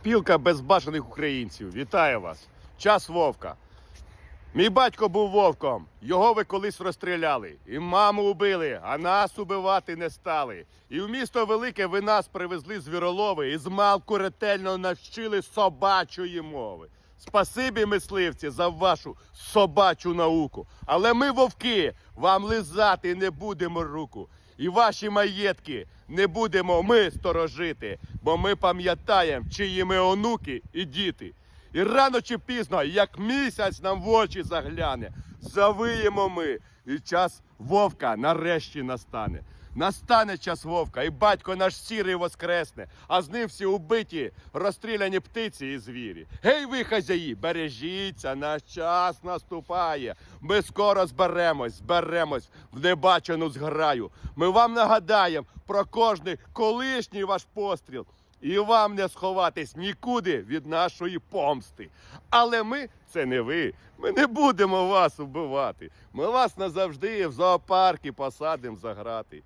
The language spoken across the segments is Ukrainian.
Спілка безбашених українців. Вітаю вас. Час вовка. Мій батько був вовком. Його ви колись розстріляли. І маму убили, а нас убивати не стали. І в місто велике ви нас привезли звіролови і змалку ретельно навчили собачої мови. Спасибі, мисливці, за вашу собачу науку. Але ми, вовки, вам лизати не будемо руку. І ваші маєтки не будемо ми сторожити, бо ми пам'ятаємо, чиї ми онуки і діти. І рано чи пізно, як місяць нам в очі загляне, завиємо ми, і час вовка нарешті настане. Настане час вовка, і батько наш сірий воскресне, а з ним всі убиті, розстріляні птиці і звірі. Гей, ви, хазяї, бережіться, наш час наступає. Ми скоро зберемось, зберемось в небачену зграю. Ми вам нагадаємо про кожний колишній ваш постріл. І вам не сховатись нікуди від нашої помсти. Але ми це не ви. Ми не будемо вас вбивати. Ми вас назавжди в зоопарки посадимо за грати.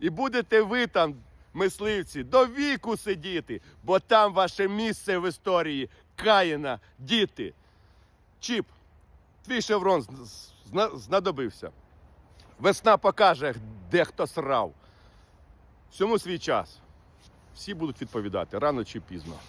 І будете ви там, мисливці, до віку сидіти, бо там ваше місце в історії Каїна, діти. Чіп, твій шеврон знадобився. Весна покаже, де хто срав. Всьому свій час. Всі будуть відповідати рано чи пізно.